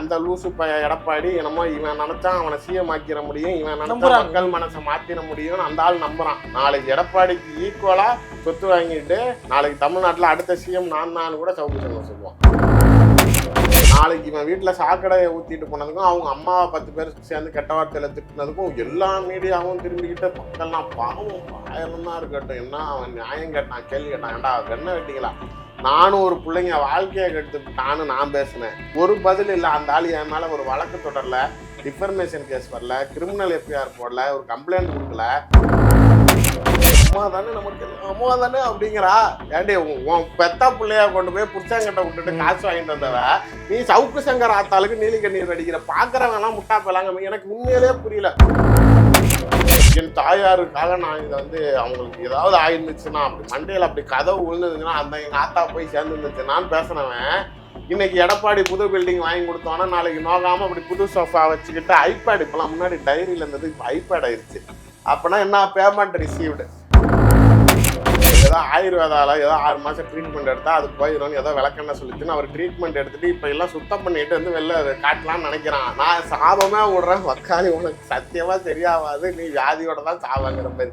அந்த லூசு ப எடப்பாடி என்னமோ இவன் நினைச்சா அவனை சிஎம் ஆக்கிட முடியும் இவன் நினைச்சா. மக்கள் மனசை மாத்திர முடியும்னு அந்த ஆள் நம்புறான் நாளைக்கு எடப்பாடிக்கு ஈக்குவலா சொத்து வாங்கிட்டு நாளைக்கு தமிழ்நாட்டுல அடுத்த சிஎம் நான் தான் கூட சவுக்கு சொல்லுவான் நாளைக்கு இவன் வீட்டில் சாக்கடையை ஊற்றிட்டு போனதுக்கும் அவங்க அம்மாவை பத்து பேர் சேர்ந்து கெட்ட வார்த்தையில் திட்டினதுக்கும் எல்லா மீடியாவும் திரும்பிக்கிட்டு மக்கள்லாம் பாவம் பாயலம் இருக்கட்டும். என்ன அவன் நியாயம் கேட்டான் கேள்வி கேட்டான் ஏண்டா என்ன வெட்டிங்களா? நானும் ஒரு பிள்ளைங்க வாழ்க்கையை கெடுத்துட்டான்னு நான் பேசினேன். ஒரு பதில் இல்லை அந்த ஆள் என் மேலே ஒரு வழக்கு தொடரல டிஃபர்மேஷன் கேஸ் வரல கிரிமினல் எஃப்ஐஆர் போடல ஒரு கம்ப்ளைண்ட் கொடுக்கல. அம்மா தானே நமக்கு அம்மா தானே அப்படிங்கிறா. ஏண்டி உன் பெத்தா பிள்ளையா கொண்டு போய் புருஷங்கிட்ட விட்டுட்டு காசு வாங்கிட்டு வந்தவ நீ சவுக்கு சங்கர் ஆத்தாளுக்கு நீலி கண்ணீர் அடிக்கிற பாக்குறவங்கலாம் முட்டா போலாங்க எனக்கு உண்மையிலே புரியல. என் தாயாருக்காக நான் இதை வந்து அவங்களுக்கு ஏதாவது ஆயிருந்துச்சுன்னா அப்படி மண்டையில் அப்படி கதவு விழுந்ததுன்னா அந்த எங்க ஆத்தா போய் சேர்ந்துருந்துச்சு நான் பேசினவன் இன்னைக்கு எடப்பாடி புது பில்டிங் வாங்கி கொடுத்தோன்னா நாளைக்கு நோகாம அப்படி புது சோஃபா வச்சுக்கிட்டு ஐபேட் இப்பெல்லாம் முன்னாடி டைரியில் இருந்தது இப்போ ஐபேட் ஆயிருச்சு. அப்போனா என்ன பேமெண்ட் ரிசீவ்டு ஏதோ ஆயுர்வேதால ஏதோ ஆறு மாதம் ட்ரீட்மெண்ட் எடுத்தால் அது போயிடும் ஏதோ விளக்கெண்ண சொல்லிச்சுன்னு அவர் ட்ரீட்மெண்ட் எடுத்துகிட்டு இப்போ எல்லாம் சுத்தம் பண்ணிட்டு வந்து வெளில காட்டலான்னு காட்டலாம்னு நினைக்கிறான். நான் சாபமே விடுறேன் வக்காலி உனக்கு சத்தியமாக சரியாகாது நீ வியாதியோட தான் சாவாங்கிற மாதிரி.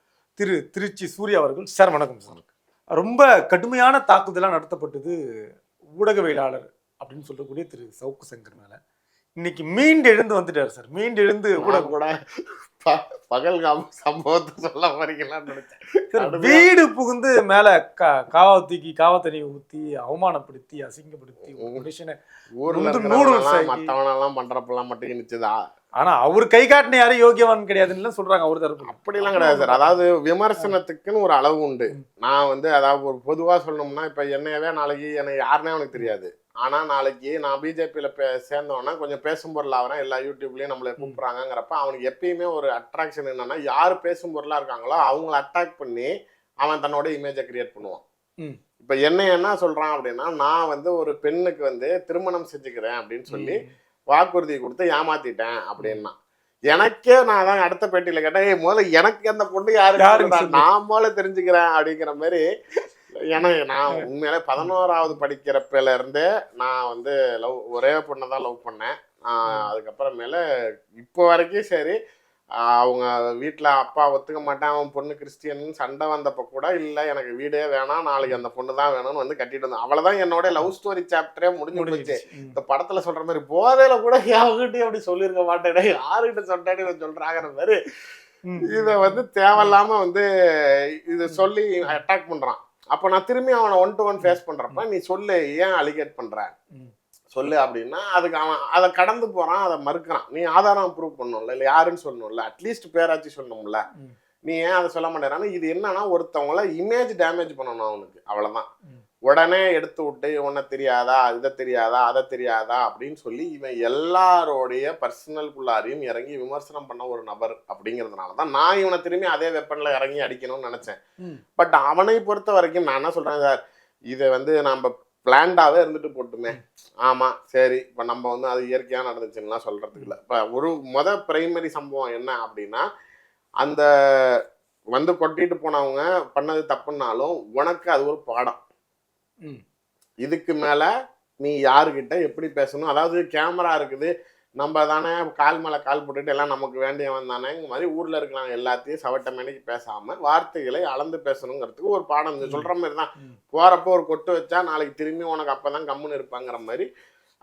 திரு திருச்சி சூர்யா அவர்கள் சார் வணக்கம் சார். ரொம்ப கடுமையான தாக்குதலாக நடத்தப்பட்டது ஊடகவியலாளர் அப்படின்னு சொல்லக்கூடிய திரு சவுக்கு சங்கர் மேல. இன்னைக்கு மீண்டு எழுந்து வந்துட்டார் சார். மீண்டு எழுந்து கூட ப- பகல்காம் சம்பவத்தை சொல்ல வரீங்களான்னு நினைச்சேன். வீடு புகுந்து மேல காவா தூக்கி காவா தண்ணியை ஊத்தி அவமானப்படுத்தி அசிங்கப்படுத்தி ஒரு மனுஷனை ஊர்ல மத்தவனெல்லாம் பண்றப்பெல்லாம் மட்டும் நிச்சயதா ஆனா அவர் கை காட்டின யாரும் யோகியவான் கிடையாதுன்னு சொல்றாங்க அவர் தரப்பு அப்படிலாம் கிடையாது சார். அதாவது விமர்சனத்துக்குன்னு ஒரு அளவு உண்டு. நான் வந்து அதாவது ஒரு பொதுவா சொல்லணும்னா இப்ப என்னையவே நாளைக்கு என்னை யாருன்னே அவனுக்கு தெரியாது. ஆனா நாளைக்கு நான் பிஜேபியில சேர்ந்தோன்னா கொஞ்சம் பேசும் பொருள் ஆகிறேன் எல்லா யூடியூப்லயும் நம்மளை கூப்பிடுறாங்கிறப்ப அவனுக்கு எப்பயுமே ஒரு அட்ராக்ஷன் என்னன்னா யார் பேசும் பொருளா இருக்காங்களோ அவங்கள அட்டாக் பண்ணி அவன் தன்னோட இமேஜை கிரியேட் பண்ணுவான். இப்ப என்ன என்ன சொல்றான் அப்படின்னா நான் வந்து ஒரு பெண்ணுக்கு வந்து திருமணம் செஞ்சுக்கிறேன் அப்படின்னு சொல்லி வாக்குறுதி கொடுத்து ஏமாத்திட்டேன் அப்படின்னா. எனக்கே நான் தான் அடுத்த பேட்டியில கேட்டேன் ஏய் முதல்ல எனக்கு அந்த பொண்ணு யாரு? யாருன்னு யாரு சொல்லு." நான் முதல்ல தெரிஞ்சுக்கிறேன் அப்படிங்கிற மாதிரி எனக்கு நான் உண்மையிலே பதினோராவது படிக்கிறப்பல இருந்தே நான் வந்து லவ் ஒரே பொண்ணை தான் லவ் பண்ணேன். அதுக்கப்புறமேல இப்போ வரைக்கும் சரி அவங்க வீட்டில் அப்பா ஒத்துக்க மாட்டேன் அவன் பொண்ணு கிறிஸ்டியன் சண்டை வந்தப்போ கூட இல்லை எனக்கு வீடே வேணாம் நாளைக்கு அந்த பொண்ணு தான் வேணும்னு வந்து கட்டிட்டு வந்தேன். அவ்வளோதான் என்னோட லவ் ஸ்டோரி சாப்டரே முடிஞ்சு போச்சு. முடிஞ்சிருச்சு. ம். இந்த படத்துல சொல்ற மாதிரி போதையில கூட யாருகிட்டயும் அப்படி சொல்லியிருக்க மாட்டேனே. யாருகிட்ட சொல்லிட்டேன்னு இவன் சொல்றாங்கிற மாதிரி. இதை வந்து தேவையில்லாம வந்து இதை சொல்லி அட்டாக் பண்றான். அப்ப நான் திரும்பி அவனை ஒன் டு ஒன் ஃபேஸ் பண்றப்ப நீ சொல்லு ஏன் அலிகேட் பண்ற? ம். சொல்லு அப்படின்னா அதுக்கு அவன் அதை கடந்து போறான் அதை மறுக்கிறான் நீ ஆதாரம் ப்ரூவ் பண்ணணும்ல இல்லை யாருன்னு சொல்லணும்ல அட்லீஸ்ட் பேராச்சு சொல்லணும்ல. நீ ஏன் அதை சொல்ல மாட்டேறான்னு இது என்னன்னா ஒருத்தவங்கள இமேஜ் டேமேஜ் பண்ணணும் அவனுக்கு அவ்வளவுதான் ம். உடனே எடுத்து விட்டு உன்னை தெரியாதா இதை தெரியாதா அதை தெரியாதா அப்படின்னு சொல்லி இவன் எல்லாரோடைய பர்சனல்குள்ளாரையும் இறங்கி விமர்சனம் பண்ண ஒரு நபர் அப்படிங்கிறதுனால தான் நான் இவனை திரும்பி அதே வெப்பன்ல இறங்கி அடிக்கணும்னு நினைச்சேன். பட் அவனை பொறுத்த வரைக்கும் நான் என்ன சொல்றேன் சார் இதை வந்து நம்ம பிளான்டாவே இருந்துட்டு போட்டுமே. ஆமா சரி இப்ப நம்ம வந்து அது இயற்கையா நடந்துச்சுன்னா சொல்றதுக்கு இல்லை. இப்ப ஒரு முத பிரைமரி சம்பவம் என்ன அப்படின்னா அந்த வந்து கொட்டிட்டு போனவங்க பண்ணது தப்புனாலும் உனக்கு அது ஒரு பாடம். ம். இதுக்கு மேல நீ யாருக்கிட்ட எப்படி பேசணும்? அதாவது கேமரா இருக்குது நம்ம தானே கால் மேல கால் போட்டுட்டு எல்லாம் நமக்கு வேண்டியவன் தானே? இந்த மாதிரி ஊர்ல இருக்கிறாங்க எல்லாத்தையும் சவட்ட மேனிக்கு பேசாம வார்த்தைகளை அளந்து பேசணுங்கிறதுக்கு ஒரு பாடம். இந்த சொல்ற மாதிரி தான். ம். போறப்போ ஒரு கொட்டு வச்சா நாளைக்கு திரும்பி உனக்கு அப்பதான் கம்முன்னு இருப்பாங்கிற மாதிரி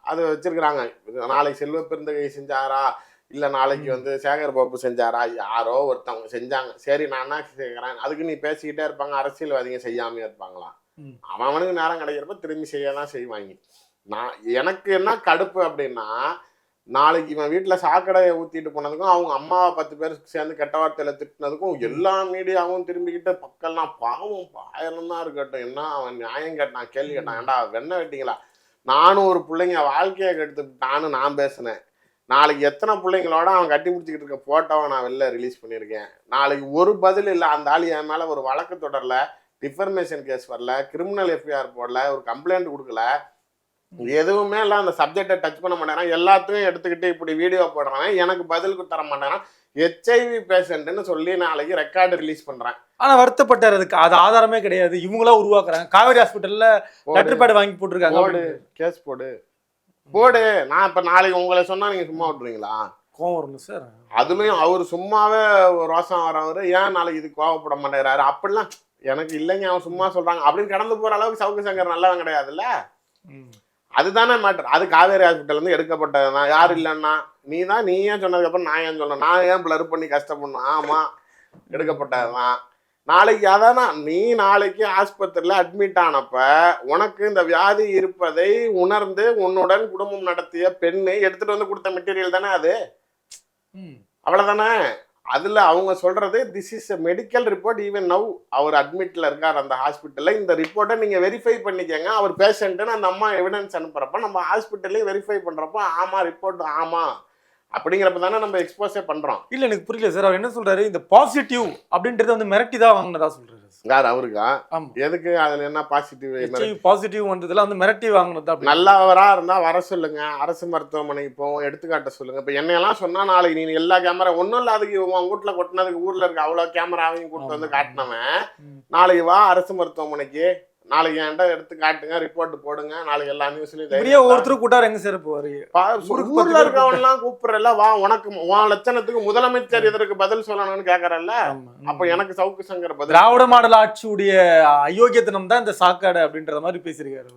அது வச்சிருக்கிறாங்க. நாளைக்கு செல்வ பெருந்தகை செஞ்சாரா? இல்ல நாளைக்கு வந்து சேகர் பாபு செஞ்சாரா? யாரோ ஒருத்தவங்க செஞ்சாங்க. சரி நான் என்ன கேட்குறேன் அதுக்கு நீ பேசிக்கிட்டே இருப்பாங்க. அரசியல்வாதிங்க செய்யாமே இருப்பாங்களா? அவனுக்கு நேரம் கிடைக்கிறப்ப திரும்பி செய்ய தான் செய்வாங்க. நான் எனக்கு என்ன கடுப்பு அப்படின்னா நாளைக்கு இவன் வீட்டில் சாக்கடையை ஊற்றிட்டு போனதுக்கும் அவங்க அம்மாவை பத்து பேர் சேர்ந்து கெட்ட வார்த்தையில் திட்டினதுக்கும் எல்லா மீடியாவும் திரும்பிக்கிட்டு பக்கம்லாம் பாவம் பாயலம் தான் இருக்கட்டும். என்ன அவன் நியாயம் கேட்டான் கேள்வி கேட்டான். ஏன்டா வெண்ணை வெட்டிங்களா? நானும் ஒரு பிள்ளைங்க வாழ்க்கையை கெடுத்துட்டான்னு நான் பேசினேன். நாளைக்கு எத்தனை பிள்ளைங்களோட அவன் கட்டி பிடிச்சிக்கிட்டு இருக்க ஃபோட்டோவை நான் வெளில ரிலீஸ் பண்ணியிருக்கேன்? நாளைக்கு ஒரு பதில் இல்லை அந்த ஆள் என் மேலே ஒரு வழக்கு தொடரல டிஃபர்மேஷன் கேஸ் வரல கிரிமினல் எஃப்ஐஆர் போடல ஒரு கம்ப்ளைண்ட் கொடுக்கல. எதுவுமே இல்லை அந்த சப்ஜெக்டை டச் பண்ண மாட்டேங்கிறான். எல்லாத்தையும் எடுத்துக்கிட்டு இப்படி வீடியோ போடுறான் எனக்கு பதில் தர மாட்டேங்கிறான். ஹெச்ஐவி பேஷண்ட்னு சொல்லி நாளைக்கு ரெக்கார்டு ரிலீஸ் பண்றேன். ஆனா வருத்தப்பட்டார் அதுக்கு. அது ஆதாரமே கிடையாது. இவங்களா உருவாக்குறாங்க. காவேரி ஹாஸ்பிட்டல்ல லெட்டர் பேட் வாங்கி போட்டிருக்காங்க போடு. கேஸ் போடு. போடு. நான் இப்ப நாளைக்கு உங்களை சொன்னா நீங்க சும்மா விட்டுருவீங்களா? கோவம் வரும்ல சார் அதுலயும் அவர் சும்மாவே ரோசம் வரவர் ஏன் நாளைக்கு இது கோவப்பட மாட்டேங்கிறாரு? அப்படிலாம் எனக்கு இல்லைங்க. அவன் சும்மா சொல்றாங்க. அப்படின்னு கடந்து போற அளவுக்கு சவுக்கு சங்கர் நல்லவன் கிடையாதுல்ல? அதுதானே மேட்டர் அது காவேரி ஹாஸ்பிட்டல் இருந்து எடுக்கப்பட்டது தான். யார் இல்லைன்னா நீ தான் நீ ஏன் சொன்னதுக்கப்புறம் நான் ஏன் சொன்னேன்? நான் ஏன் பிளர் பண்ணி கஷ்டப்படணும்? ஆமா எடுக்கப்பட்டது தான். நாளைக்கு அதானா நீ நாளைக்கு ஆஸ்பத்திரியில் அட்மிட் ஆனப்ப உனக்கு இந்த வியாதி இருப்பதை உணர்ந்து உன்னுடன் குடும்பம் நடத்திய பெண்ணை எடுத்துட்டு வந்து கொடுத்த மெட்டீரியல் தானே அது? அவ்வளவுதானே? அதில் அவங்க சொல்கிறது this is a medical report even now அவர் அட்மிட்ல இருக்கார் அந்த ஹாஸ்பிட்டலில் இந்த ரிப்போர்ட்டை நீங்கள் வெரிஃபை பண்ணிக்கங்க. அவர் பேஷண்ட்டுன்னு அந்த அம்மா எவிடன்ஸ் அனுப்புகிறப்ப நம்ம ஹாஸ்பிட்டல்லையும் வெரிஃபை பண்ணுறப்போ ஆமாம் ரிப்போர்ட் ஆமாம் அப்படிங்கிறப்ப தானே நம்ம எக்ஸ்போஸே பண்றோம். இல்ல எனக்கு புரியல சார். அவர் என்ன சொல்றாரு? இந்த பாசிட்டிவ் அப்படின்றத வந்து மிரட்டி தான் வாங்கினதா சொல்றாரு யார் அவருக்கா? எதுக்கு அதுல என்ன பாசிட்டிவ் பாசிட்டிவ் வந்ததுல வந்து மிரட்டி வாங்கினது நல்லவரா இருந்தா வர சொல்லுங்க. அரசு மருத்துவமனைக்கு போவோம் எடுத்துக்காட்ட சொல்லுங்க. இப்ப என்னையெல்லாம் சொன்னா நாளைக்கு நீ எல்லா கேமரா ஒன்றும் இல்ல அதுக்கு உன் வீட்டுல கொட்டினதுக்கு ஊர்ல இருக்க அவ்வளவு கேமராவையும் கூட்டு வந்து. காட்டினவன். நாளைக்கு வா அரசு மருத்துவமனைக்கு. நாளைக்கு என்கிட்ட எடுத்து காட்டுங்க ரிப்போர்ட் போடுங்க. நாளைக்கு எல்லா நியூஸ்லயும் இப்படியே ஒருத்தர் கூட்டார் எங்க சார் போவாரு ஊர்ல இருக்கவன்லாம் கூப்பிடுறல வா உனக்கு உன் லட்சணத்துக்கு முதலமைச்சர் இதற்கு பதில் சொல்லணும்னு கேக்குறல்ல. அப்ப எனக்கு சவுக்கு சங்கர் பதில் திராவிட மாடல் ஆட்சியுடைய அயோக்கியத்தனம் தான் இந்த சாக்காடு அப்படின்றத மாதிரி பேசியிருக்காரு.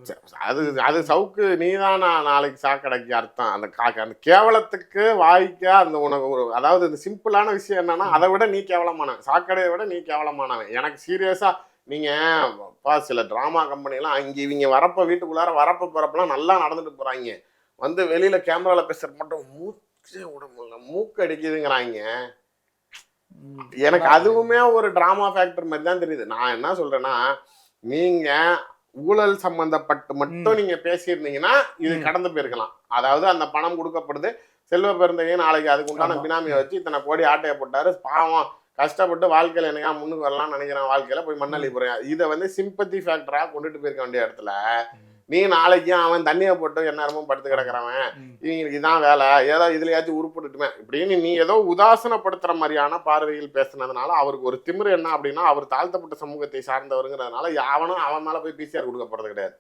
அது அது சவுக்கு நீதான்? நாளைக்கு சாக்கடைக்கு அர்த்தம். அந்த காக்க அந்த கேவலத்துக்கு வாய்க்க அந்த உனக்கு ஒரு அதாவது இந்த சிம்பிளான விஷயம் என்னன்னா அதை விட நீ கேவலமானவன். சாக்கடையை விட நீ கேவலமானவன். எனக்கு சீரியஸா நீங்க பா சில டிராமா கம்பெனிலாம் அங்க இவங்க வரப்ப வீட்டுக்குள்ளார வரப்ப போறப்பெல்லாம் நல்லா நடந்துட்டு போறாங்க. வந்து வெளியில கேமரால பேசுற மட்டும் மூச்சே விட முடியல மூக்கு அடிக்குதுங்கிறாங்க. எனக்கு அதுவுமே ஒரு டிராமா ஃபேக்டர் மாதிரி தான் தெரியுது. நான் என்ன சொல்றேன்னா நீங்க ஊழல் சம்பந்தப்பட்டு மட்டும் நீங்க பேசியிருந்தீங்கன்னா இது. கடந்து போயிருக்கலாம். அதாவது அந்த பணம் கொடுக்கப்படுது செல்வ பெருந்தகையை நாளைக்கு அதுக்கு உண்டான. பினாமியை வச்சு இத்தனை கோடி ஆட்டையை போட்டாரு பாவம். கஷ்டப்பட்டு வாழ்க்கையில என்னையா முன்னுக்கு வரலாம்னு நினைக்கிறேன். வாழ்க்கையில போய் மண்ணள்ளி போறேன். இதை வந்து சிம்பத்தி ஃபேக்டரா கொண்டுட்டு போயிருக்க வேண்டிய இடத்துல நீ நாளைக்கு அவன் தண்ணியை போட்டு எந்நேரமும் படுத்து கிடக்குறவன். இவங்களுக்கு இதான் வேலை. ஏதோ இதுலயாச்சும் உருப்பிட்டுட்டுமே. இப்படின்னு நீ ஏதோ உதாசனப்படுத்துற மாதிரியான பார்வையில் பேசுனதுனால அவருக்கு ஒரு திமிரு என்ன அப்படின்னா அவர் தாழ்த்தப்பட்ட சமூகத்தை சார்ந்தவருங்கிறதுனால யாவனும் அவன் மேல போய் பிசிஆர் கொடுக்க போறது கிடையாது.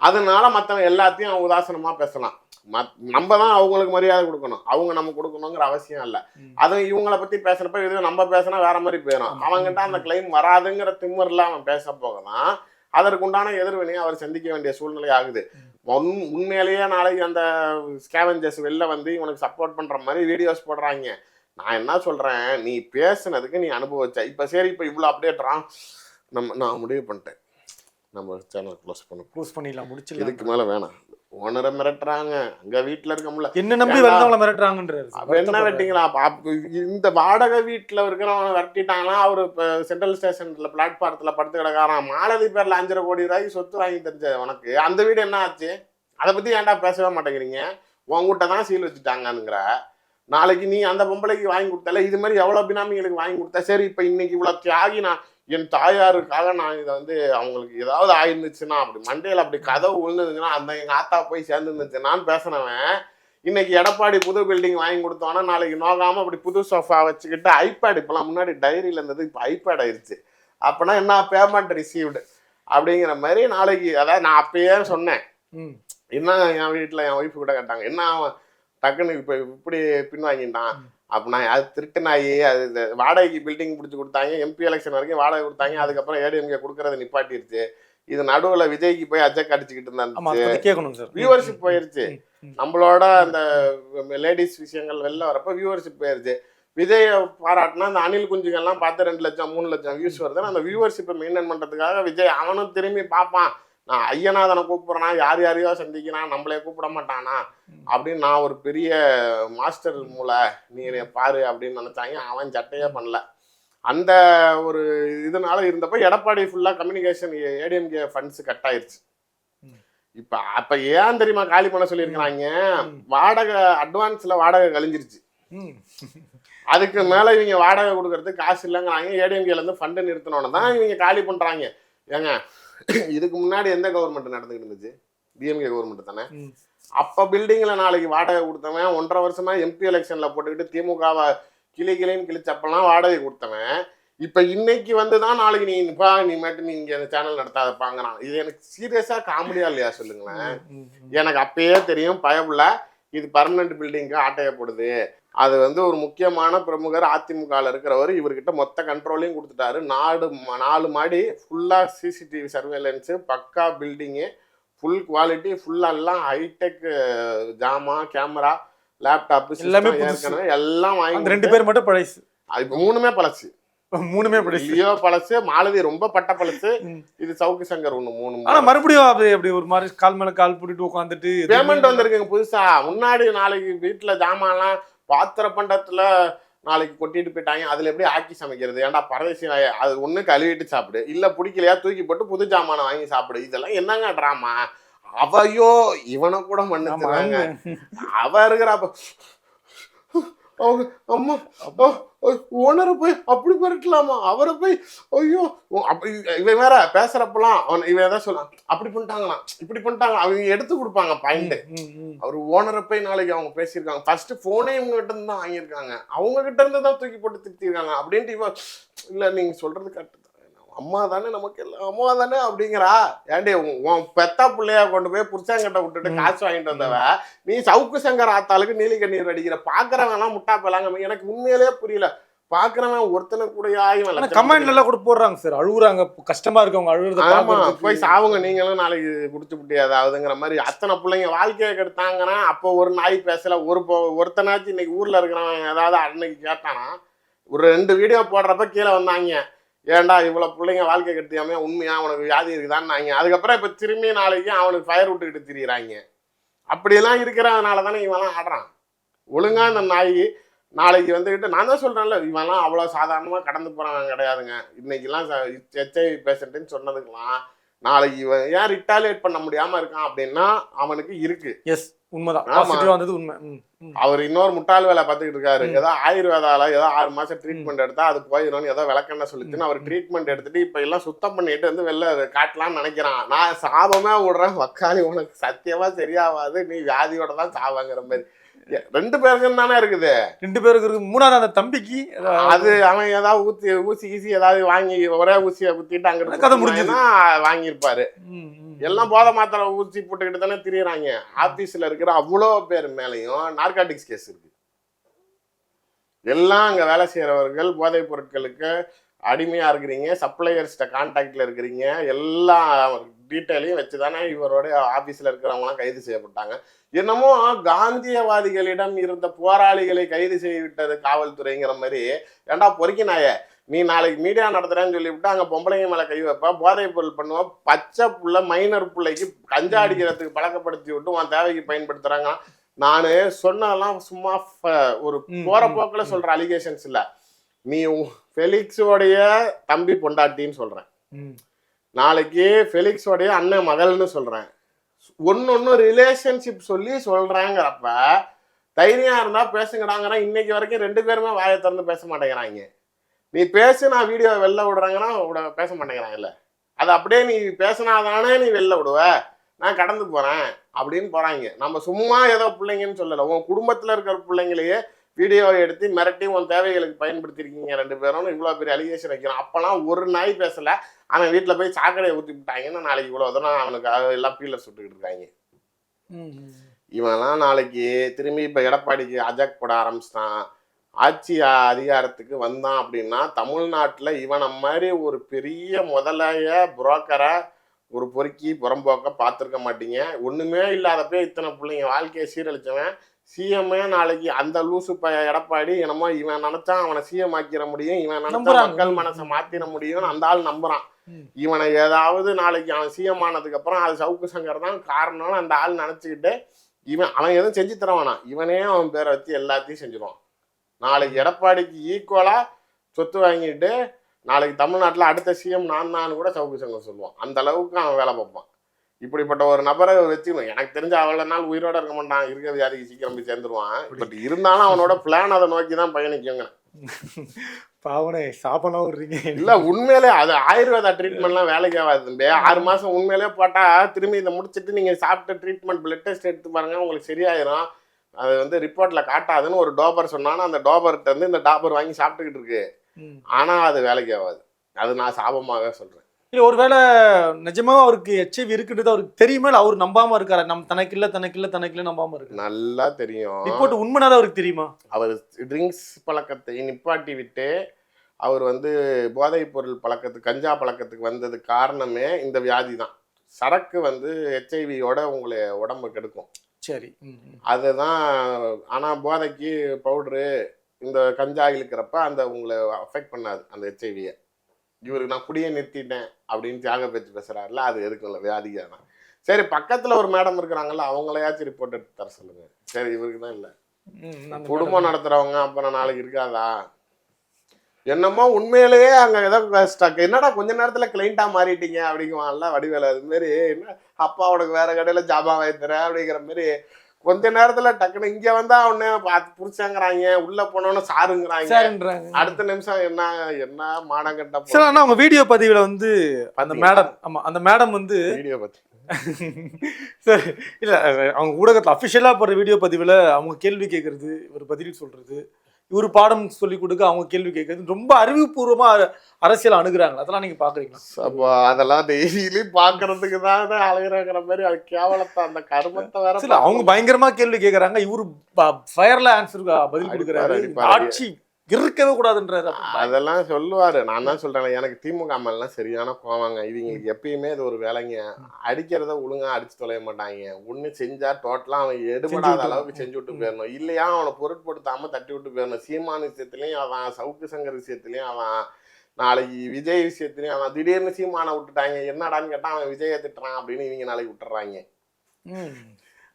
அதனால மத்தவன் எல்லாத்தையும் அவன் உதாசனமா பேசலாம். மத்- நம்ம தான் அவங்களுக்கு மரியாதை கொடுக்கணும். அவங்க நம்ம கொடுக்கணுங்கிற அவசியம் இல்லை. அதுவும் இவங்கள பத்தி பேசுறப்ப இது நம்ம பேசினா வேற மாதிரி போயிடும் ஆமா. அவன்கிட்ட அந்த கிளைம் வராதுங்கிற திமிரில் அவன் பேச போகலாம் அதற்குண்டான எதிர்வினையை அவர் சந்திக்க வேண்டிய சூழ்நிலை ஆகுது. உண்- உண்மையிலேயே நாளைக்கு அந்த ஸ்கேவஞ்சர்ஸ் வெளில வந்து இவனுக்கு சப்போர்ட் பண்ற மாதிரி வீடியோஸ் போடுறாங்க. நான் என்ன சொல்றேன்? நீ பேசுனதுக்கு நீ அனுபவிச்ச. இப்ப சரி இப்ப இவ்வளவு அப்டேட்றான் நம்ம நான் முடிவு பண்ணிட்டேன். நம்ம சேனல் க்ளோஸ் பண்ண. க்ளோஸ் பண்ணிடலாம் முடிச்சிடலாம். இதுக்கு மேல வேணாம். ஓனரை மிரட்டுறாங்க. அங்க வீட்டுல இருக்க முடியல. என்ன நம்பி? வந்தவங்கள மிரட்டுறாங்கன்றாரு. என்ன வெட்டிங்களா? இந்த வாடகை வீட்டுல இருக்கிறவனை விரட்டிட்டாங்களா அவரு சென்ட்ரல் ஸ்டேஷன்ல பிளாட்பாரத்துல படுத்து கிடக்காரான் மாலதி பேர்ல அஞ்சரை கோடி ரூபாய்க்கு சொத்து வாங்கி தெரிஞ்ச உனக்கு. அந்த வீடு என்ன ஆச்சு? அதை பத்தி ஏன்டா பேசவே மாட்டேங்கிறீங்க? உங்ககிட்ட தான் சீல் வச்சுட்டாங்கங்கிற நாளைக்கு நீ அந்த பொம்பளைக்கு வாங்கி கொடுத்தல இது மாதிரி எவ்வளவு பினாமிகளுக்கு வாங்கி கொடுத்த சரி இப்ப இன்னைக்கு இவ்வளவு தியாகி நான் என் தாயாருக்காக நான் இதை வந்து அவங்களுக்கு ஏதாவது ஆயிருந்துச்சுன்னா அப்படி மண்டையில அப்படி கதவு விழுந்துருந்துச்சுன்னா அந்த எங்க ஆத்தா போய் சேர்ந்துருந்துச்சுன்னான்னு பேசினவன் இன்னைக்கு எடப்பாடி புது பில்டிங் வாங்கி கொடுத்தோன்னா நாளைக்கு நோகாம அப்படி புது சோஃபா வச்சுக்கிட்டு ஐபேட் இப்பெல்லாம் முன்னாடி டைரியில இருந்தது இப்போ ஐபேட் ஆயிருச்சு. அப்பனா என்ன பேமெண்ட் ரிசீவ்டு அப்படிங்கிற மாதிரி நாளைக்கு அதாவது நான் அப்பயே சொன்னேன். என்ன என் வீட்டில் என் ஒய்ஃப் கூட கேட்டாங்க என்ன அவன் டக்குன்னு இப்போ இப்படி பின்வாங்கிட்டான்? அப்போ நான் அது திருட்டு நாயி அது இந்த வாடகைக்கு பில்டிங் பிடிச்சி கொடுத்தாங்க எம்பி எலெக்ஷன் வரைக்கும் வாடகை கொடுத்தாங்க அதுக்கப்புறம் ஏடிஎம்கே கொடுக்கறத நிப்பாட்டிருச்சு. இது நடுவுல விஜய்க்கு போய் அஜெக் அடிச்சுக்கிட்டு இருந்தாங்க வியூவர்ஷிப் போயிருச்சு. நம்மளோட அந்த லேடிஸ் விஷயங்கள் வெளில வரப்ப வியூவர்ஷிப் போயிருச்சு. விஜய் பாராட்டினா அந்த அனில் குஞ்சுகள்லாம் பார்த்து ரெண்டு லட்சம் மூணு லட்சம் வியூஸ் வருதுன்னா அந்த வியூவர்ஷிப்பை மெயின்டைன் பண்றதுக்காக விஜய் அவனும் திரும்பி பார்ப்பான். நான் ஐயநாதனை கூப்பிடுறானா யார் யாரையோ சந்திக்கிறான் நம்மளே கூப்பிட மாட்டானா? அப்படின்னு நான் ஒரு பெரிய மாஸ்டர் மூளை நீ பாரு அப்படின்னு நினைச்சாங்க. அவன் சட்டையே பண்ணல. அந்த ஒரு இதனால இருந்தப்ப எடப்பாடி ஃபுல்லா கம்யூனிகேஷன் ஏடிஎம்கே ஃபண்ட்ஸ் கட் ஆயிருச்சு. இப்ப அப்ப ஏன் தெரியுமா காலி பண்ண சொல்லியிருக்கிறாங்க? வாடகை அட்வான்ஸ்ல வாடகை கழிஞ்சிருச்சு. அதுக்கு மேல இவங்க வாடகை கொடுக்கறதுக்கு காசு இல்லைங்கிறாங்க. ஏடிஎம்கேல இருந்து ஃபண்டு நிறுத்தினோன்னு தான் இவங்க காலி பண்றாங்க. ஏங்க இதுக்கு முன்னாடி எந்த கவர்மெண்ட் நடந்துகிட்டு இருந்துச்சு? டிஎம்கே கவர்மெண்ட் தானே. அப்ப பில்டிங்ல நாளைக்கு வாடகை கொடுத்தவன் ஒன்றரை வருஷமா எம்பி எலெக்ஷன்ல போட்டுக்கிட்டு திமுகவை கிளி கிளின்னு கிழிச்சப்பெல்லாம் வாடகை கொடுத்தவன். இப்ப இன்னைக்கு வந்து தான் நாளைக்கு நீ பா நீ மட்டும் நீ இங்க சேனல் நடத்தாதப்பாங்கிறான். இது எனக்கு சீரியஸா காமெடியா இல்லையா சொல்லுங்களேன். எனக்கு அப்பயே தெரியும் பயப்புல இது பர்மனன்ட் பில்டிங்க்கு ஆட்டைய போடுது. அது வந்து ஒரு முக்கியமான பிரமுகர் அதிமுகவில் இருக்கிறவர் இவர்கிட்ட மொத்த கண்ட்ரோலையும் கொடுத்துட்டாரு. நாடு நாலு மாடி ஃபுல்லாக சிசிடிவி சர்வேலன்ஸு பக்கா பில்டிங்கு ஃபுல் குவாலிட்டி ஃபுல்லாக எல்லாம் ஹைடெக் ஜாமா கேமரா லேப்டாப் எல்லாமே. ஏற்கனவே எல்லாம் வாங்கி ரெண்டு பேர் மட்டும் பழசு. இப்போ மூணுமே பழசு. மூணுமே பழசு. லியோ பழசு. மாலதி ரொம்ப பட்ட பழசு. இது சவுக்கு சங்கர் ஒன்று மூணு ஆனா மறுபடியும் அப்படி அப்படி ஒரு மாதிரி கால் மேல கால் போட்டுட்டு உட்காந்துட்டு பேமெண்ட் வந்திருக்குங்க புதுசா. முன்னாடி நாளைக்கு வீட்டுல ஜாமான்லாம் பாத்திர பண்டத்துல நாளைக்கு கொட்டிட்டு போயிட்டாங்க. அதுல எப்படி ஆக்கி சமைக்கிறது? ஏன்டா பரதேசி அது ஒண்ணு கழுவிட்டு சாப்பிடு. இல்ல பிடிக்கலையா தூக்கி போட்டு புது ஜாமானை வாங்கி சாப்பிடு. இதெல்லாம் என்னங்க ட்ராமா அவையோ இவனை கூட மன்னிச்சுறாங்க அவ இருக்கிறப்ப அவங்க அம்மா ஓனரை போய் அப்படி மிரட்டலாமா? அவரை போய் ஐயோ இவன் வேற பேசுறப்பெல்லாம் அவன் இவன் எதாவது சொல்லலாம் அப்படி பண்ணிட்டாங்களாம் இப்படி பண்ணிட்டாங்க அவங்க எடுத்து கொடுப்பாங்க பாயிண்ட் அவர் ஓனரை போய் நாளைக்கு அவங்க பேசியிருக்காங்க. ஃபர்ஸ்ட் போனே இவங்க கிட்ட இருந்து தான் வாங்கியிருக்காங்க. அவங்க கிட்ட இருந்து தான் தூக்கி போட்டு திட்டிருக்காங்க அப்படின்ட்டு இவன் இல்ல நீங்க சொல்றது கரெக்ட் அம்மா தானே நமக்கு எல்லாம் அம்மா தானே அப்படிங்கிறா. ஏன்டி உன் பெத்தா பிள்ளையா கொண்டு போய் புருஷங்கிட்ட விட்டுட்டு காசு வாங்கிட்டு வந்தவ நீ சவுக்கு சங்கர் ஆத்தாளுக்கு நீலி கண்ணீர் அடிக்கிற பாக்குறவன் முட்டா போலாங்க. எனக்கு உண்மையிலேயே புரியல. பாக்குறவன் ஒருத்தனை கூட ஆனா கமெண்ட்ல எல்லாம் கூட போடுறாங்க சார். அழுகுறாங்க கஷ்டமா இருக்கு அவங்க அழுகுறத ஆமா. போய் சாவுங்க நீங்களும் நாளைக்கு குடிச்சு புட்டி ஏதாவதுங்கிற மாதிரி. அத்தனை பிள்ளைங்க வாழ்க்கையை கெடுத்தாங்கன்னா அப்போ ஒரு நாய் பேசல ஒரு ஒருத்தனாச்சும் இன்னைக்கு ஊர்ல இருக்கிறவன் ஏதாவது அன்னைக்கு கேட்டானா ஒரு ரெண்டு வீடியோ போடுறப்ப கீழே வந்தாங்க. ஏன்டா இவ்வளோ பிள்ளைங்க வாழ்க்கை கட்டியாமே உண்மையாக உனக்கு வியாதி இருக்குதான்னு அதுக்கப்புறம் இப்போ திரும்பி நாளைக்கு அவனுக்கு ஃபயர் விட்டுக்கிட்டு திரியிறாங்க. அப்படியெல்லாம் இருக்கிறதுனால தானே இவன்லாம் ஆடுறான். ஒழுங்காக அந்த நாய் நாளைக்கு வந்துக்கிட்டு நான் தான் சொல்கிறேன்ல இவன்லாம் அவ்வளோ சாதாரணமாக கடந்து போகிறாங்க கிடையாதுங்க. இன்றைக்கெல்லாம் ஹெச்ஐவி பேஷண்ட்டுன்னு சொன்னதுக்கெல்லாம் நாளைக்கு இவன் ஏன் ரிட்டாலியேட் பண்ண முடியாம இருக்கான் அப்படின்னா அவனுக்கு இருக்கு. எஸ் உண்மைதான். வந்தது உண்மை. அவர் இன்னொரு முட்டாள் வேலை பார்த்துக்கிட்டு இருக்காரு. ஏதோ ஆயுர்வேதால ஏதோ ஆறு மாசம் ட்ரீட்மெண்ட் எடுத்தா அது போயிடும்னு ஏதோ விளக்கண்ண சொல்லிச்சுன்னு அவர் ட்ரீட்மெண்ட் எடுத்துட்டு இப்ப எல்லாம் சுத்தம் பண்ணிட்டு வந்து வெளில காட்டலாம்னு நினைக்கிறான். நான் சாபமே விடுறேன். வக்காலி உனக்கு சத்தியமா சரியாவாது. நீ வியாதியோட தான் சாவாங்கிற மாதிரி. ரெண்டு பேருக்கும் தானே இருக்குது. ரெண்டு பேருக்கு இருக்கு மூணாவது அந்த தம்பிக்கு அது அவன் ஏதாவது ஊத்தி ஊசி கீசி ஏதாவது வாங்கி ஒரே ஊசியை குத்திட்டு அங்க கதை முடிஞ்சுது. வாங்கியிருப்பாரு. எல்லாம் போதை மாத்திரை ஊசி போட்டுக்கிட்டு தானே திரியுறாங்க. ஆபீஸ்ல இருக்கிற அவ்வளோ பேர் மேலேயும் நார்காட்டிக்ஸ் கேஸ் இருக்கு. எல்லாம் அங்க வேலை செய்யறவர்கள் போதைப் பொருட்களுக்கு அடிமையா இருக்கிறீங்க சப்ளையர்ஸ்ட கான்டாக்ட்ல இருக்கிறீங்க எல்லா டீட்டெயிலையும் வச்சு தானே இவரோட ஆபீஸ்ல இருக்கிறவங்களாம் கைது செய்யப்பட்டாங்க. என்னமோ காந்தியவாதிகளிடம் இருந்த போராளிகளை கைது செய்துவிட்டது காவல்துறைங்கிற மாதிரி ஏன்டா பொறுக்கி நாயே? நீ நாளைக்கு மீடியா நடத்துறேன்னு சொல்லிவிட்டு அங்க பொம்பளைங்க மேல கை வைப்ப? போதைப் பொருள் பண்ணுவ? பச்சை புள்ள மைனர் பிள்ளைக்கு கஞ்சா அடிக்கிறதுக்கு பழக்கப்படுத்தி விட்டு உன் தேவைக்கு பயன்படுத்துறாங்க நானு சொன்னதெல்லாம் சும்மா ஒரு ம், போக்குல சொல்ற அலிகேஷன்ஸ் இல்ல. நீ ஃபெலிக்ஸோடைய தம்பி பொண்டாட்டின்னு சொல்றேன். ம். நாளைக்கு ஃபெலிக்ஸோடைய அண்ணன் மகள்னு சொல்றேன். ஒன்னு ஒன்னு ரிலேஷன்ஷிப் சொல்லி சொல்றாங்கிறப்ப தைரியம் இருந்தா பேசுங்கடாங்கன்னா இன்னைக்கு வரைக்கும் ரெண்டு பேருமே வாயை திறந்து பேச மாட்டேங்கிறாங்க. நீ பேசு நான் வீடியோ வெளில விடுறாங்கன்னா விட பேச மாட்டேங்கிறாங்கல்ல. அது அப்படியே நீ பேசினாதானே நீ வெளில விடுவ. நான் கடந்து போறேன் அப்படின்னு போறாங்க. நம்ம சும்மா ஏதோ பிள்ளைங்கன்னு சொல்லல. உன் குடும்பத்துல இருக்கிற பிள்ளைங்களையே வீடியோ எடுத்து மிரட்டி உன் தேவைகளுக்கு பயன்படுத்திருக்கீங்க ரெண்டு பேரும். இவ்வளோ பெரிய அலிகேஷன் வைக்கிறோம். அப்பெல்லாம் ஒரு நாய் பேசல. அவன் வீட்டில் போய் சாக்கடையை ஊற்றி விட்டாங்கன்னா நாளைக்கு இவ்வளோ தூரம் அவனுக்கு எல்லாம் பீலர் சுட்டுக்கிட்டு இருக்காங்க. இவன்லாம் நாளைக்கு திரும்பி இப்போ எடப்பாடிக்கு அஜாக் போட ஆரம்பிச்சிட்டான். ஆட்சி அதிகாரத்துக்கு வந்தான் அப்படின்னா தமிழ்நாட்டில் இவனை மாதிரி ஒரு பெரிய முதலைய புரோக்கரை ஒரு பொறுக்கி புறம்போக்க பார்த்துருக்க மாட்டீங்க. ஒன்றுமே இல்லாதப்ப இத்தனை பிள்ளைங்க வாழ்க்கையை சீரழிச்சவன். சிஎம்ஏ நாளைக்கு அந்த லூசு ப எடப்பாடி என்னமோ இவன் நினைச்சான் அவனை சிஎம் ஆக்கிட முடியும் இவன் நினைச்சா. மக்கள் மனசை மாத்திர முடியும்னு அந்த ஆள் நம்புறான். இவனை ஏதாவது நாளைக்கு அவன் சிஎம் ஆனதுக்கு அப்புறம் அது சவுக்கு சங்கர் தான் காரணம்னு அந்த ஆள் நினைச்சுக்கிட்டு இவன் அவன் எதுவும் செஞ்சு தர வேணாம். இவனே அவன் பேரை வச்சு எல்லாத்தையும் செஞ்சிருவான். நாளைக்கு எடப்பாடிக்கு ஈக்குவலா சொத்து வாங்கிட்டு நாளைக்கு தமிழ்நாட்டில் அடுத்த சிஎம் நான் தான் கூட சவுக்கு சங்கம் சொல்லுவான். அந்த அளவுக்கு அவன் வேலை பார்ப்பான். இப்படிப்பட்ட ஒரு நபரை வச்சுக்கணும். எனக்கு தெரிஞ்ச அவ்வளோ நாள் உயிரோட இருக்க மாட்டான். இருக்க வியாதிக்கு சீக்கிரம் போய் சேர்ந்துருவான். பட் இருந்தாலும் அவனோட பிளான் அதை நோக்கி தான் பயணிக்குங்க. பாவனே சாப்பனா விடுறீங்க. இல்ல உண்மையிலே அது ஆயுர்வேதா ட்ரீட்மெண்ட்லாம் வேலைக்கு ஆகாது தம்பி. ஆறு மாசம் உண்மையிலே போட்டா திரும்பி இதை முடிச்சிட்டு நீங்க சாப்பிட்ட ட்ரீட்மெண்ட் பிளட் டெஸ்ட் எடுத்து பாருங்க உங்களுக்கு சரியாயிரும். அது வந்து ரிப்போர்ட்ல காட்டாதுன்னு ஒரு டோபர் சொன்னானா. அந்த டோபர்கிட்ட இருந்து இந்த டாபர் வாங்கி சாப்பிட்டுக்கிட்டு இருக்கு. ஆனா அது வேலைக்கு ஆகாது. அது நான் சாபமாக சொல்றேன். இல்ல ஒருவேளை நிஜமா அவருக்கு எச்ஐவி இருக்குன்றது அவருக்கு தெரியுமா? இல்ல அவர் நம்பாம இருக்காரு? நம் தனக்கு இல்ல தனக்கு இல்ல தனக்கு இல்ல நம்பாம இருக்கு நல்லா தெரியும். ரிப்போர்ட் உண்மைனாதான் அவருக்கு தெரியுமா? அவர் ட்ரிங்க்ஸ் பழக்கத்தை நிப்பாட்டி விட்டு அவர் வந்து போதைப் பொருள் பழக்கத்துக்கு கஞ்சா பழக்கத்துக்கு வந்தது காரணமே இந்த வியாதி தான். சரக்கு வந்து ஹெச்ஐவியோட உங்களை உடம்பு கெடுக்கும். சரி. அதுதான் ஆனால் போதைக்கு பவுட்ரு இந்த கஞ்சா இழுக்கிறப்ப அந்த உங்களை அஃபெக்ட் பண்ணாது அந்த ஹெச்ஐவியை இவருக்கு நான் குடியை நிறுத்திட்டேன் அப்படின்னு தியாக பேச்சு பேசுகிறாருல அது வியாதிக்காக தான். சரி பக்கத்தில் ஒரு மேடம் இருக்கிறாங்கல்ல அவங்களையாச்சும் ரிப்போர்ட் எடுத்து தர சொல்லுங்க. சரி இவருக்கு தான் இல்லை குடும்பம் நடத்துறவங்க அப்புறம் நாளைக்கு இருக்காதா? என்னமோ உண்மையிலேயே அங்க ஏதோ ஸ்டக் என்னடா கொஞ்ச நேரத்துல கிளைண்டா மாறிட்டீங்க அப்படிங்குவான்ல வடிவேல. அது மாதிரி என்ன? அப்பா உனக்கு வேற கடையில ஜாபா வைத்துறேன் அப்படிங்கிற மாதிரி கொஞ்ச நேரத்துல டக்குன்னு இங்க வந்தா உடனே பார்த்து புடிச்சாங்கிறாங்க உள்ள போனோன்னு சாருங்கிறாங்க. அடுத்த நிமிஷம் என்ன என்ன மானங்கட்ட சார் ஆனா அவங்க வீடியோ பதிவுல வந்து அந்த மேடம் ஆமா அந்த மேடம் வந்து வீடியோ பத்தி. சரி இல்ல அவங்க ஊடகத்துல அபிஷியலா போடுற வீடியோ பதிவுல அவங்க கேள்வி கேட்கறது இவர் பதில் சொல்றது இவர் பாடம் சொல்லி கொடுக்க அவங்க கேள்வி கேட்கறது ரொம்ப அறிவுபூர்வமா அ- அரசியல் அணுகுறாங்க அதெல்லாம் நீங்க பாக்குறீங்களா? அப்போ அதெல்லாம் டெய்லி பாக்குறதுக்கு தான் அழகுறாங்கிற மாதிரி அது கேவலத்தை அந்த கருமத்தை வேற அவங்க பயங்கரமா கேள்வி கேக்குறாங்க. இவரு ஃபயர்ல ஆன்சர் பதில் கொடுக்குறாரு. ஆட்சி இருக்கவே கூடாதுன்றாரு அதெல்லாம் சொல்லுவாரு. நான் தான் சொல்றேன் எனக்கு திமுக மேலாம் சரியான கோவங்க. இவங்களுக்கு எப்பயுமே இது ஒரு வேலைங்க. அடிக்கிறத ஒழுங்கா அடிச்சு தொலைய மாட்டாங்க. ஒண்ணு செஞ்சா டோட்டலா அவன் எடுபடாத அளவுக்கு செஞ்சு விட்டு போயிடணும். இல்லையா அவனை பொருட்படுத்தாம தட்டி விட்டு போயிடணும். சீமான் விஷயத்துலயும் அவன் சவுக்கு சங்கர் விஷயத்துலயும் அவன் நாளைக்கு விஜய் விஷயத்துலயும் அவன் திடீர்னு சீமானை விட்டுட்டாங்க. என்னடான்னு கேட்டா அவன் விஜயை திட்டுறான் அப்படின்னு இவங்க நாளைக்கு விட்டுறாங்க.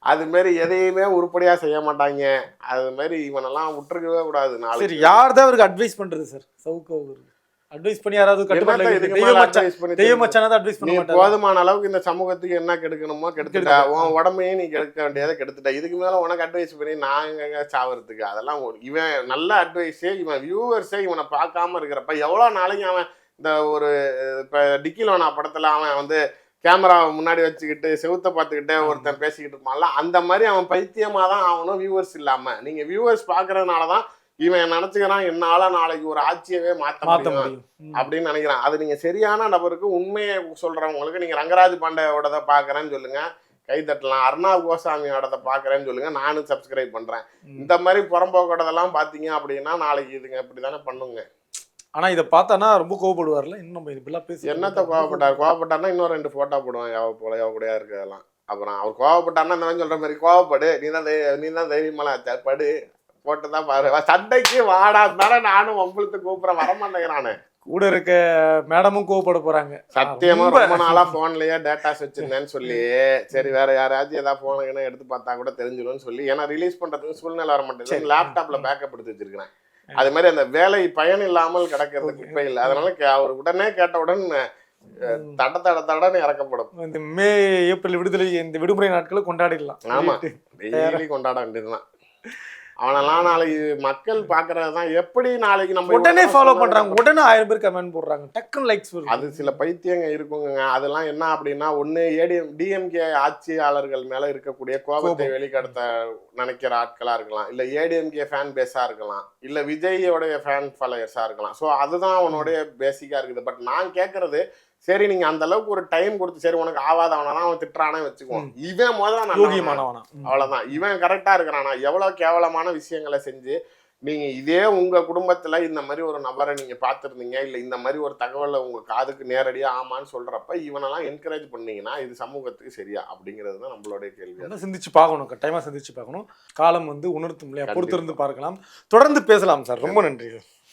ம். அது மாதிரி எதையுமே உருப்படியா செய்ய மாட்டாங்க. அது மாதிரி இவனெல்லாம் விட்டுருக்கவே கூடாது சரி நாளைக்கு. யார் தான் அவருக்கு அட்வைஸ் பண்றது சார் சவுக்கு அவருக்கு அட்வைஸ் பண்ணி யாராவது தெய்வ மேல மச்சான் advice பண்ணி தெய்வ தெரியுமா? மச்சானா தான் அட்வைஸ் பண்ண மாட்டாங்க போதுமான அளவுக்கு இந்த சமூகத்துக்கு என்ன கெடுக்கணுமோ கெடுத்துட்ட. உன் உடம்பையும் நீ கெடுக்க வேண்டியதை கெடுத்துட்ட. இதுக்கு மேல உனக்கு அட்வைஸ் பண்ணி நான் எங்க சாவறதுக்கு? அதெல்லாம் இவன் நல்ல அட்வைஸே இவன் வியூவர்ஸே இவனை பார்க்காம இருக்கிறப்ப எவ்வளவு நாளைக்கு அவன் இந்த ஒரு இப்ப டிக்கிலோனா படத்துல அவன் வந்து கேமரா முன்னாடி வச்சுக்கிட்டு செவுத்த பார்த்துக்கிட்டே ஒருத்தன் பேசிக்கிட்டு இருப்பான்ல அந்த மாதிரி அவன் பைத்தியமா தான் ஆகணும் வியூவர்ஸ் இல்லாம. நீங்க வியூவர்ஸ் பாக்குறதுனால தான் இவன் நினைச்சுக்கிறான் என்னால நாளைக்கு ஒரு ஆட்சியவே மாத்த மாத்த முடியும். அப்படின்னு நினைக்கிறேன். அது நீங்க சரியான நபருக்கு உண்மையை சொல்றவங்களுக்கு நீங்க ரங்கராஜ் பாண்டேயோடத பாக்குறேன்னு சொல்லுங்க. கை தட்டலாம். அர்ணாப் கோசாமியோடத பாக்குறேன்னு சொல்லுங்க. நானும் சப்ஸ்கிரைப் பண்றேன். ம். இந்த மாதிரி புறம்போக்கோடதெல்லாம் பாத்தீங்க அப்படின்னா நாளைக்கு இதுங்க இப்படிதானே பண்ணுங்க. ஆனா இத பார்த்தானா ரொம்ப கோவப்படுவார்ல? இன்னும் நம்ம இப்படிலாம் பேசி என்னத்த கோவப்பட்டார்? கோவப்பட்டார்னா இன்னும் ரெண்டு போட்டோ போடுவான் யாவ போல யாவ கூடயா இருக்கிறதெல்லாம் அப்புறம் அவர் கோவப்பட்டார்னா இந்த சொல்ற மாதிரி கோவப்படு. நீ தான் நீ தான் தைரியமெல்லாம் படு. போட்டு தான் பாரு சண்டைக்கு வாடா. தானே நானும் வம்பளுத்து கூப்பிடுறேன். வரமாட்டேங்கிறானு கூட இருக்க மேடமும் கோவப்பட போறாங்க. சத்தியமா ரொம்ப- நாளா போன்லயே டேட்டாஸ் வச்சிருந்தேன்னு சொல்லி சரி வேற யாராச்சும் ஏதாவது போன எடுத்து பார்த்தா கூட தெரிஞ்சிடும்னு சொல்லி ஏன்னா ரிலீஸ் பண்றதுக்கு சூழ்நிலை வர மாட்டேங்குது. லேப்டாப்ல பேக்கப் எடுத்து வச்சிருக்கிறேன். அது மாதிரி அந்த வேலை பயன் இல்லாமல் கிடக்கிறது குப்பை இல்லை அதனால கே- அவர் உடனே கேட்டவுடன் தட தட தடன்னு இறக்கப்படும். இந்த மே ஏப்ரல் விடுதலை இந்த விடுமுறை நாட்களை கொண்டாடிடலாம். ஆமா. டெய்லி கொண்டாட வேண்டியதுதான். அவனெல்லாம் நாளைக்கு மக்கள் பாக்குறதுதான் எப்படி நாளைக்கு நம்ம உடனே ஃபாலோ பண்றாங்க. உடனே ஆயிரம் பேர் கமெண்ட் போடுறாங்க. டக்குன்னு லைக்ஸ் அது சில பைத்தியங்க இருக்குங்க அதெல்லாம் என்ன அப்படின்னா ஒண்ணு ஏடிஎம் டிஎம்கே ஆட்சியாளர்கள் மேல இருக்கக்கூடிய கோபத்தை கோபம். வெளிப்படுத்த நினைக்கிற ஆட்களா இருக்கலாம். இல்ல ஏடிஎம்கே ஃபேன் பேஸா இருக்கலாம். இல்ல விஜயோடைய ஃபேன் ஃபாலோயர்ஸா இருக்கலாம். ஸோ அதுதான் அவனுடைய பேசிக்கா இருக்குது. பட் நான் கேட்கறது சரி நீங்க அந்த அளவுக்கு ஒரு டைம் கொடுத்து சரி உனக்கு ஆவாதவனா அவன் திட்டுறானே வச்சுக்குவோம் இவன் முதல்ல? யோகியமானவனா. அவ்வளவுதான். இவன் கரெக்டா இருக்கிறானா? எவ்வளவு கேவலமான விஷயங்களை செஞ்சு நீங்க இதே உங்க குடும்பத்துல இந்த மாதிரி ஒரு நபரை நீங்க பார்த்திருந்தீங்க இல்ல இந்த மாதிரி ஒரு தகவலை உங்க காதுக்கு நேரடியா ஆமான்னு சொல்றப்ப இவனெல்லாம் என்கரேஜ் பண்ணீங்கன்னா இது சமூகத்துக்கு சரியா? அப்படிங்கிறது தான் நம்மளுடைய கேள்வி. சிந்திச்சு பார்க்கணும்? கட்டாயமா சிந்திச்சு பார்க்கணும். காலம் வந்து உணர்த்தும் இல்லையா. பொறுத்திருந்து பார்க்கலாம். தொடர்ந்து பேசலாம் சார். ரொம்ப நன்றி